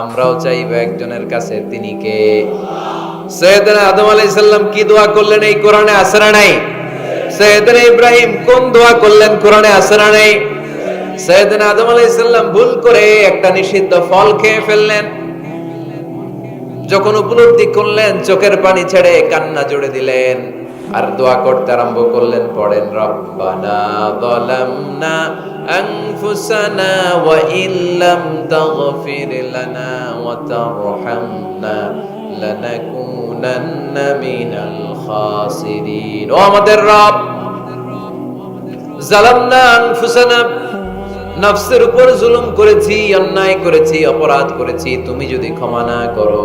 আমরাও চাইব একজনের কাছে, তিনি কে? সৈয়দনা আদম আলাইহিস সালাম কি দোয়া করলেন এই কোরআনে? না নাই? সৈয়দনা ইব্রাহিম কোন দোয়া করলেন কোরআনে? না নাই? সৈয়দনা আদম আলাইহিস সালাম ভুল করে একটা নিষিদ্ধ ফল খেয়ে ফেললেন। যখন উপলব্ধি করলেন, চোখের পানি ছেড়ে কান্না জুড়ে দিলেন। আর দোয়া করতে আরম্ভ করলেন, পড়েন, রব্বানা যালামনা আনফুসানা ওয়া ইল্লাম তাগফির লানা ওয়া তারহামনা লানাকুনান্না মিনাল খাসিরিন। ও আমাদের রব জালামনা আনফুসানা, নফসের উপর জুলুম করেছি, অন্যায় করেছি, অপরাধ করেছি, তুমি যদি ক্ষমা না করো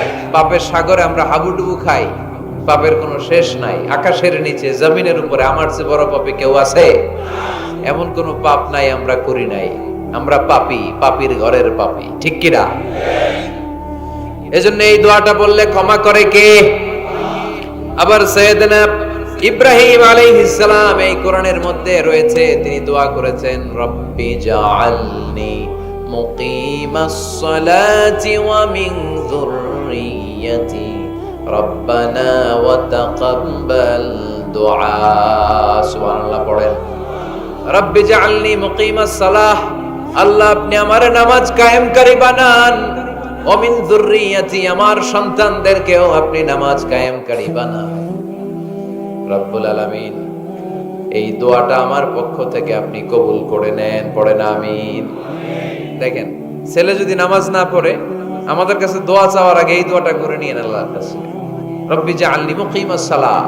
পাপের সাগরে আমরা হাবুডুবু খাই পাপের কোনো শেষ নাই। আকাশের নিচে, জমিনের উপরে, আমার চেয়ে বড় পাপী কেউ আছে? এমন কোনো পাপ নাই আমরা করি নাই। আমরা পাপী, পাপীর ঘরের পাপী। ঠিক কিনা এজন্য এই দোয়াটা বললে ক্ষমা করে কে? আবার সৈয়দনা ইব্রাহিম আলাইহিস সালাম এই কোরআনের মধ্যে রয়েছে, তিনি দোয়া করেছেন, রব্বি জাআলনি মুকিমাস সালাতি ওয়া মিন যুররিয়্যাতি রব্বানা ওয়া তাকাব্বাল দুআ সুবহানাল্লাহ পড়েন। রব্বি জাআলনি মুকিমাস সালাহ আল্লাহ আপনি আমার নামাজ কায়েমকারী বানান। অমিন যুররিয়াতি আমার সন্তানদেরকেও আপনি নামাজ কায়েমকারী বানান। রব্বুল আলামিন, এই দোয়াটা আমার পক্ষ থেকে আপনি কবুল করে নেন, পড়েন, আমিন। দেখেন, ছেলে যদি নামাজ না পড়ে আমাদের কাছে দোয়া চাওয়ার আগে এই দোয়াটা করে নিয়ে আল্লাহর কাছে। রব্বি জাআলনি মুকিমাস সালাহ।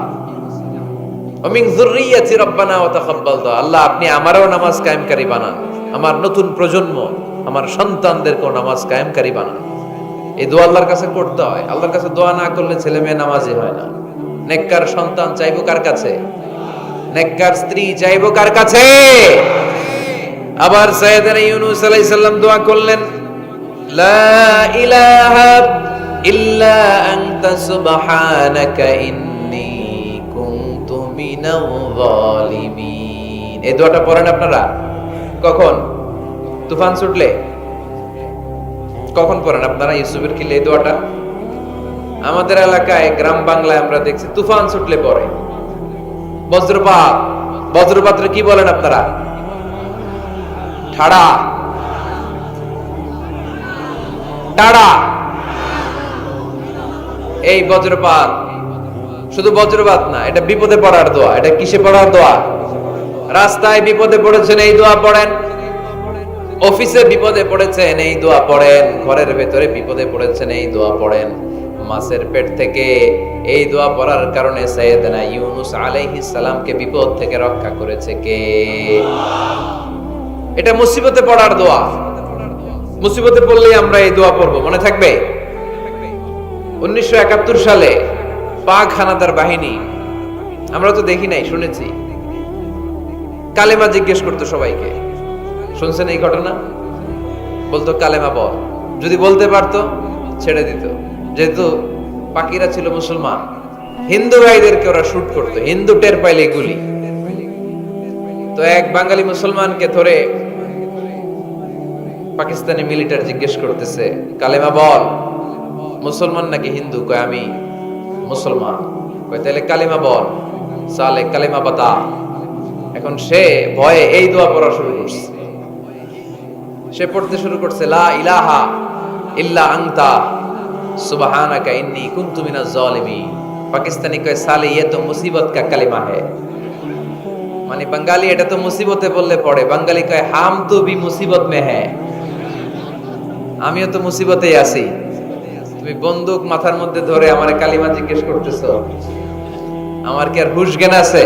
অমিন যুররিয়াতি রব্বানা ওয়া তাকাব্বাল দুআ আল্লাহ, আপনি আমারও নামাজ কায়েমকারী বানান। আমার নতুন প্রজন্ম, আমার সন্তানদেরকেও নামাজ কায়েমকারী বানান। এই দোয়া আল্লাহর কাছে করতে হয়। আল্লাহর কাছে দোয়া না করলে ছেলে মেয়ে নামাজি হয় না। নেককার সন্তান চাইব কার কাছে? নেককার স্ত্রী চাইব কার কাছে? আবার সাইয়েদনা ইউনূস আলাইহিস সালাম দোয়া করলেন লা ইলাহা ইল্লা আনতা সুবহানাকা ইন্নী কুনতু মিনাল যালিমিন। এই দোয়াটা পড়েন আপনারা। কখন? তুফান ছুটলে? কখন পড়েন আপনারা ইউসুফের কিলে এই দোয়াটা? আমাদের এলাকায়, গ্রাম বাংলায় আমরা দেখছি, তুফান ছুটলে পড়ে। বজ্রপাত। বজ্রপাত্রে কি বলেন আপনারা? ঠাড়া। টাড়া এই বজ্রপাত। শুধু বজ্রপাত না, এটা বিপদে পড়ার দোয়া। এটা কিসে পড়ার দোয়া? রাস্তায় বিপদে পড়েছেন, এই দোয়া পড়েন। অফিসে বিপদে পড়েছেন, এই দোয়া পড়েন। ঘরের ভেতরে বিপদে পড়েছেন, এই দোয়া পড়েন। মাছের পেট থেকে এই দোয়া পড়ার কারণে সৈয়দনা ইউনুস আলাইহিস সালামকে বিপদ থেকে রক্ষা করেছে কে? এটা মুসিবতে পড়ার দোয়া। মুসিবতে পড়লেই আমরা এই দোয়া পড়ব, মনে থাকবে? উনিশশো একাত্তর সালে পাক হানাদার বাহিনী, আমরা তো দেখি নাই, শুনেছি। কালেমা জিজ্ঞেস করতো সবাইকে, শুনছেন এই ঘটনা? বলতো, কালেমা বল। যদি বলতে পারতো, ছেড়ে দিত। যেহেতু পাকিরা ছিল মুসলমান, হিন্দু ভাইদেরকে ওরা শুট করতো, হিন্দু টের পাইলে গুলি। তো এক বাঙালি মুসলমানকে ধরে পাকিস্তানি মিলিটার জিজ্ঞেস করতেছে, কালেমা বল। মুসলমান নাকি হিন্দু? কয়, আমি মুসলমান। কয় তাহলে কালেমা বল। সালে কালেমা বাতা এখন সে ভয়ে এই দোয়া পড়া শুরু করছে। সে পড়তে শুরু করছে, লা ইলাহা ইল্লা আনতা, সুবহানাকা ইন্নী কুনতু মিনাজ জালিমিন। পাকিস্তানি কয়, সালে ইয়ে তো মুসিবত কা কালিমা হে মানে বাঙালি এটা তো মুসিবতে বললে পড়ে, বাঙালি কয়, হাম তো বি মুসিবত মে হ্যাঁ আমিও তো মুসিবতেই আছি। তুমি বন্দুক মাথার মধ্যে ধরে আমার কালিমা জিজ্ঞেস করতেছো। আমার কি আর হুশ জ্ঞান আছে?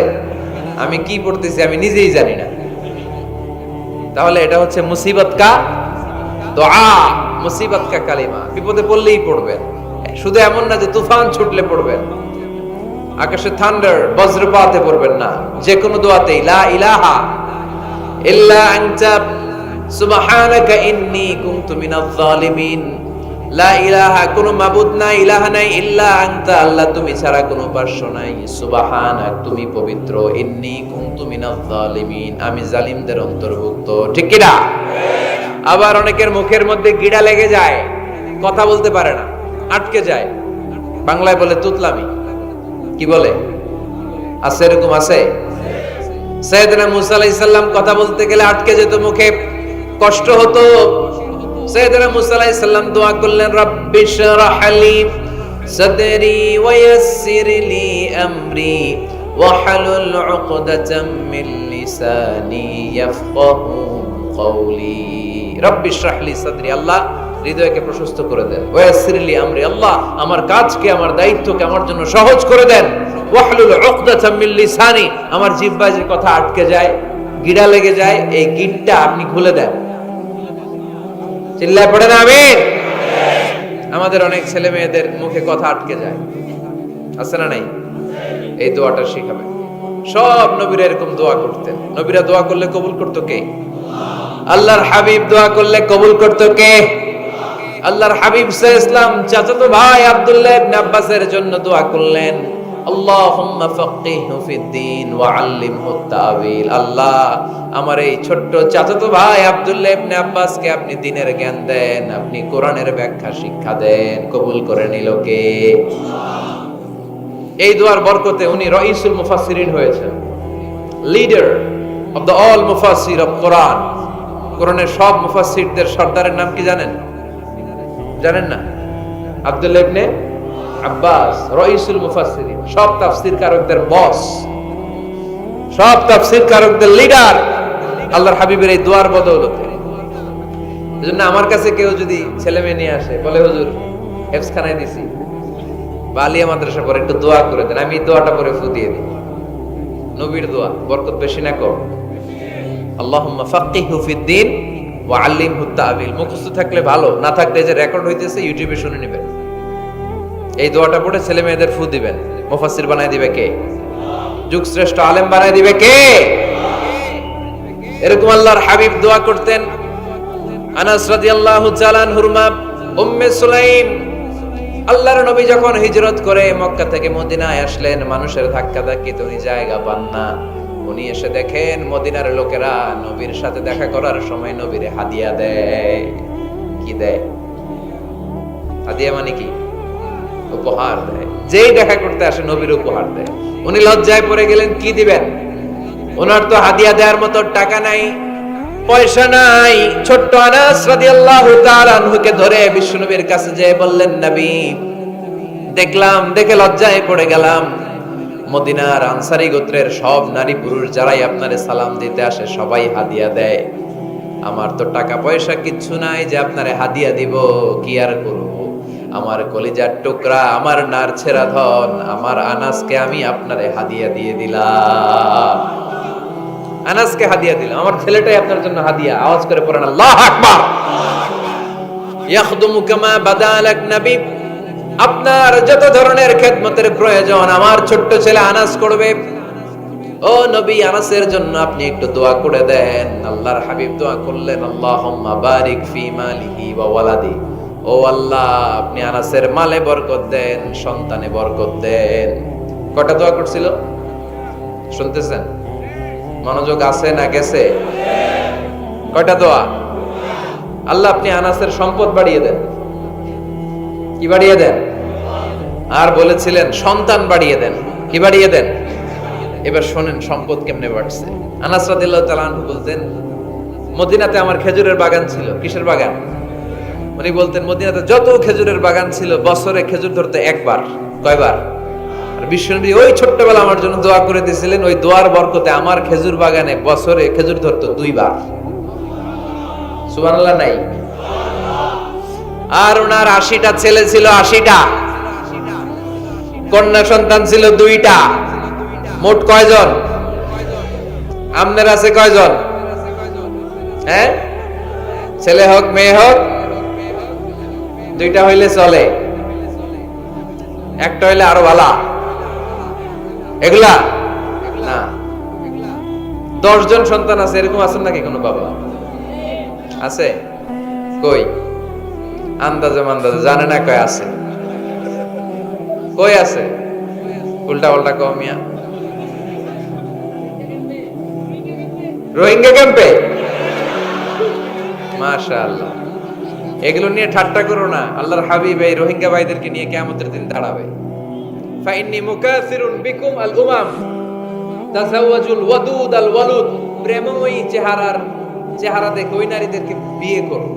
আমি কি পড়তেছি আমি নিজেই জানি না। তাহলে এটা হচ্ছে মুসিবত কা দোয়া। মুসিবত কা কালিমা। বিপদে পড়লেই পড়বেন। শুধু এমন না যে তুফান ছুটলে পড়বেন। আকাশে থান্ডার, বজ্রপাতে পড়বেন না। যে কোনো দোয়াতেই, লা ইলাহা ইল্লা আনতা সুবহানাকা ইন্নী কুনতু মিনাজ জালিমিন লা ইলাহা, কোনো মাবুদ নাই, ইলাহা নাই, ইল্লা আনতা। আল্লাহ, তুমি ছাড়া কোনো উপাস্য নাই। সুবহানাক, তুমি পবিত্র। ইন্নী কুনতু মিনাজ জালিমিন আমি জালিমদের অন্তর্ভুক্ত। ঠিক কি না আবার অনেকের মুখের মধ্যে গিড়া লেগে যায়, কথা বলতে পারে না, আটকে যায়। বাংলায় বলে তুতলামি। কি বলে? আছে এরকম, আছে? সৈয়দনা মুসা আলাইহিস সালাম কথা বলতে গেলে আটকে যেত মুখে। কষ্ট হতো। সৈয়দনা মুসা আলাইহিস সালাম দোয়া করলেন, রাব্বি শরহ লি সাদরি ওয়া আমরি মিন লিসানি ইয়াফকাহু কওলি। রাব্বি শরহ লি সাদরি, আল্লাহ হৃদয়কে প্রশস্ত করে দেন। ওয়াসিরলি আমরি, আল্লাহ আমার কাজকে, আমার দায়িত্বকে, আমার জন্য সহজ করে দেন। ওয়াহলুল উকদাতাম মিন লিসানি, আমার জিহ্বায় যে কথা আটকে যায়, গিড়া লেগে যায়, এই গিটটা আপনি খুলে দেন। চিল্লায় পড়েন আমিন। আমাদের অনেক ছেলে মেয়েদের মুখে কথা আটকে যায়। আছে না নাই? এই দোয়াটা শিখাবে। সব নবীরা এরকম দোয়া করতেন। নবীরা দোয়া করলে কবুল করতো কে? আল্লাহর হাবিব দোয়া করলে কবুল করতো কে? আল্লাহর হাবিব সাহ ইসলাম চাচাতো ভাই আব্দুল্লাহ আব্বাসের জন্য দোয়া করলেন। আল্লাহুম্মা ফাক্কিহু ফিদ্দিন ওয়া আল্লিমহু তাওয়িল আল্লাহ, আমার এই ছোট্ট চাচাতো ভাই আব্দুল্লাহ ইবনে আব্বাসকে আপনি দ্বীনের জ্ঞান দেন, আপনি কোরআনের ব্যাখ্যা শিক্ষা দেন। কবুল করে নিল কে? এই দোয়ার বরকতে উনি রইসুল মুফাসসিরিন হয়েছেন। লিডার অফ দ্য অল মুফাসসির অফ কোরআন। কোরআনের সব মুফাসসিরদের সর্দারের নাম কি জানেন? জানেন না? আব্দুল্লাহ ইবনে আব্বাস, রইসুল সব তাফসীর কারকদের বস সব তাফসীর কারকদের লিডার আল্লাহর হাবিবের এই বদৌলতে। এজন্য আমার কাছে কেউ যদি ছেলে মেয়ে নিয়ে আসে, বলে, হুজুর দিছি। পরে একটু দোয়া করে দেন, আমি দোয়াটা পরে ফু দিয়ে দিই। নবীর দোয়া, বরকত বেশি না কম। আল্লাহুম্মা ফাক্কিহু ফিদ্দিন ওয়া আল্লিমহু তা'বিল মুখস্থ থাকলে ভালো, না থাকলে যে রেকর্ড হইতেছে ইউটিউবে শুনে নেবেন। এই দোয়াটা পড়ে ছেলে মেয়েদের ফু দিবেন। মুফাসসির বানায় দিবে কে? যুগ শ্রেষ্ঠ আলেম বানায় দিবে কে? এরকম আল্লাহর হাবিব দোয়া করতেন। আনাস রাদিয়াল্লাহু তাআলা আনহুর মা, উম্মে সুলাইম। আল্লাহর নবী যখন হিজরত করে মক্কা থেকে মদিনায় আসলেন, মানুষের ধাক্কা ধাক্কিতে উনি জায়গা পান না। উনি এসে দেখেন মদিনার লোকেরা নবীর সাথে দেখা করার সময় নবীরে হাদিয়া দেয়। কি দেয়? হাদিয়া মানে কি? উপহার দেয়। যেই দেখা করতে আসে, নবীর উপহার দেয়। উনি লজ্জায় পড়ে গেলেন, কি দিবেন? ওনার তো হাদিয়া দেওয়ার মতো টাকা নাই, পয়সা নাই। ছোট্ট আনাস রাদিয়াল্লাহু তাআলা আনহুকে ধরে কাছে যেয়ে বললেন, নবী, দেখলাম, দেখে লজ্জায় পড়ে গেলাম। মদিনার আনসারী গোত্রের সব নারী পুরুষ যারাই আপনারে সালাম দিতে আসে, সবাই হাদিয়া দেয়। আমার তো টাকা পয়সা কিচ্ছু নাই যে আপনারে হাদিয়া দিব, কি আর করব? আমার কলিজার টুকরা, আমার নার ছেড়া ধন, আমার আনাসকে আমি আপনারে হাদিয়া দিয়ে দিলাম। আনাসকে হাদিয়া দিলাম। আমার ছেলেটাই আপনার জন্য হাদিয়া। আওয়াজ করে পড়েন, আল্লাহ আকবার! ইয়াখদুমু কামা বাদালাক নবী। আপনার যত ধরনের খেদমতের প্রয়োজন, আমার ছোট্ট ছেলে আনাস করবে। ও নবী, আনাসের জন্য আপনি একটু দোয়া করে দেন। আল্লাহর হাবিব দোয়া করলেন, আল্লাহুম্মা বারিক ফি মালিহি ওয়া ওয়ালাদি। ও আল্লাহ, আপনি আনাসের মালে বরকত দেন, সন্তানে বরকত দেন। কটা দোয়া করছিল? শুনতেছেন? মনোযোগ আছে না গেছে? কয়টা দোয়া? আল্লাহ, আপনি আনাসের সম্পদ বাড়িয়ে দেন। কি বাড়িয়ে দেন? আর বলেছিলেন, সন্তান বাড়িয়ে দেন। কি বাড়িয়ে দেন? এবার শোনেন, সম্পদ কেমনে বাড়ছে? আনাস রাদিল্লাহ তাআলা বলতেন, মদিনাতে আমার খেজুরের বাগান ছিল। কিসের বাগান? উনি বলতেন, মদিনাতে যত খেজুরের বাগান ছিল, বছরে খেজুর ধরতে একবার, কয়বার? আর বিশ্বনবী ওই ছোট্টবেলা আমার জন্য দোয়া করে দিয়েছিলেন, ওই দোয়ার বরকতে আমার খেজুর বাগানে বছরে খেজুর ধরতো দুইবার। সুবহানাল্লাহ নাই। আর ওনার আশিটা ছেলে ছিল আশিটা। কন্যা সন্তান ছিল দুইটা। মোট কয়জন? আমনের আছে কয়জন? হ্যাঁ? ছেলে হোক, মেয়ে হোক? দুইটা হইলে চলে। একটা হইলে আরও ভালা এগুলা? না। দশ জন সন্তান আছে, এরকম আছেন নাকি কোনো বাবা? আছে? কই? আন্দাজে মান্দাজে, জানে না কয় আছে। কই আছে? উল্টা উল্টা কমিয়া রোহিঙ্গা ক্যাম্পে? মাশাআল্লাহ। এগুলো নিয়ে ঠাট্টা করো না। আল্লাহর হাবিব এই রোহিঙ্গা ভাইদেরকে নিয়ে কিয়ামতের দিন দাঁড়াবে। ফাইন্নি মুকাসিরুন বিকুম আল উমাম, তাজাওয়াজুল ওয়াদুদ আল ওয়ালুদ। প্রেমময়ী চেহারার চেহারা দেখে ওই নারীদেরকে বিয়ে করো।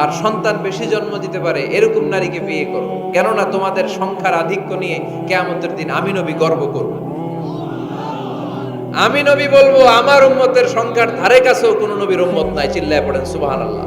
আর সন্তান বেশি জন্ম দিতে পারে এরকম নারীকে বিয়ে করো। কেননা তোমাদের সংখ্যার আধিক্য নিয়ে কেয়ামতের দিন আমি নবী গর্ব করব। আমি নবী বলব, আমার উম্মতের সংখ্যার ধারে কাছেও কোন নবীর উম্মত নাই, চিল্লায় পড়েন, সুবহানাল্লাহ।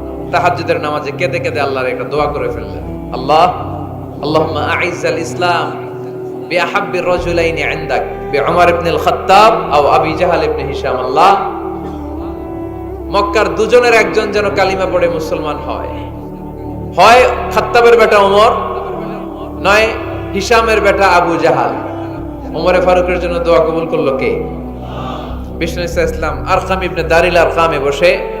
তাহাজ্জুদের নামাজে কেঁদে কেঁদে আল্লাহর একটা দোয়া করে ফেললেন। আল্লাহ, আল্লাহুম্মা আইজ্জাল ইসলাম আল্লাহ, মক্কার দুজনের একজন যেন কালিমা পড়ে মুসলমান হয়। হয় খাত্তাবের বেটা ওমর নয় হিশামের বেটা আবু জাহাল। ওমরে ফারুকের জন্য দোয়া কবুল করল কে? বিষ্ণু ইসা ইসলাম আরকাম ইবনে দারিল বসে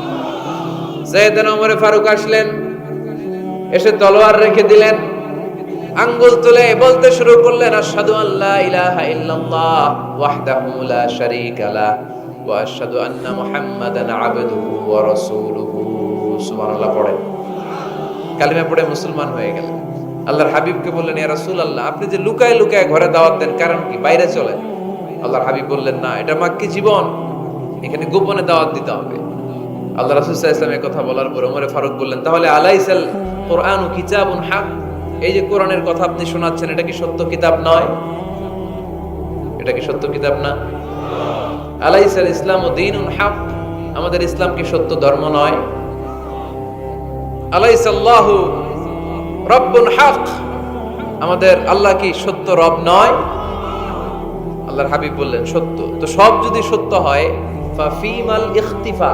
সৈয়দনা ওমরে ফারুক আসলেন, এসে তলোয়ার রেখে দিলেন, আঙ্গুল তুলে বলতে শুরু করলেন, আশহাদু ইলাহা ইল্লাল্লাহ ওয়াহদাহু লা শারীকা লাহ ওয়া আশহাদু আন্না মুহাম্মাদান আবদুহু ওয়া রাসূলুহু। সুবহানাল্লাহ পড়েন। কালিমা পড়ে মুসলমান হয়ে গেলেন। আল্লাহর হাবিবকে বললেন, ইয়া রাসূলুল্লাহ, আপনি যে লুকায় লুকায় ঘরে দাওয়াত দেন, কারণ কি? বাইরে চলেন। আল্লাহর হাবিব বললেন, না, এটা মাক্কি জীবন। এখানে গোপনে দাওয়াত দিতে হবে। আল্লাহ আলাইহি ওয়াসাল্লামের কথা বলার পর ওমরে ফারুক বললেন, তাহলে আলাইসাল কোরআনু কিতাবুন হক? এই যে কোরআনের কথা আপনি শোনাচ্ছেন, এটা কি সত্য কিতাব নয়? এটা কি সত্য কিতাব না? আলাইসাল ইসলাম ও দিনুন হক। আমাদের ইসলাম কি সত্য ধর্ম নয়? আলাইসাল্লাহু রব্বুন হক। আমাদের আল্লাহ কি সত্য রব নয়? আল্লাহর হাবিব বললেন, সত্য। তো সব যদি সত্য হয়, ফাফিমাল ইখতিফা।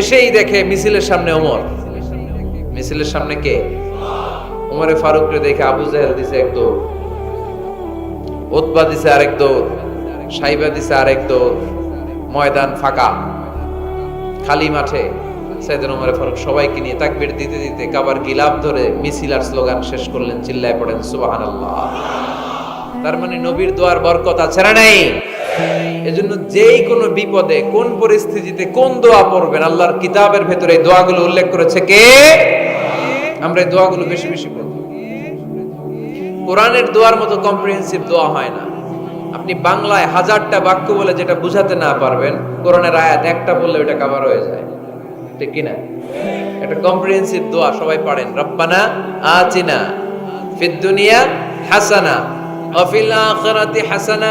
এসেই দেখে মিছিলের সামনে ওমর। মিছিলের সামনে কে? ওমরে ফারুকরে দেখে আবু জাহেল দিছে এক দৌড়। উতবা দিছে আরেক দৌড়। সাইবা দিছে আরেক দৌড়। ময়দান ফাঁকা। খালি মাঠে সাইদুল ওমরে ফারুক সবাইকে নিয়ে তাকবীর দিতে দিতে কাবার গিলাপ ধরে মিছিল আর স্লোগান শেষ করলেন, চিল্লায় পড়েন, সুবহানাল্লাহ। তার মানে নবীর দোয়ার বরকত আছে না নাই? এজন্য যেই কোনো বিপদে, কোন পরিস্থিতিতে, কোন দোয়া পড়বেন, আল্লাহর কিতাবের ভেতরে এই দোয়াগুলো উল্লেখ করেছে কে? আমরা এই দোয়াগুলো বেশি বেশি পড়ব। কোরআনের দোয়ার মতো কম্প্রিহেন্সিভ দোয়া হয় না। আপনি বাংলায় হাজারটা বাক্য বলে যেটা বুঝাতে না পারবেন, কোরআনের আয়াত একটা বললে ওটা কাভার হয়ে যায়। ঠিক কিনা একটা কম্প্রিহেন্সিভ দোয়া সবাই পড়েন রব্বানা আতিনা ফিদ দুনিয়া হাসানা, ওয়া ফিল আখিরাতি হাসানা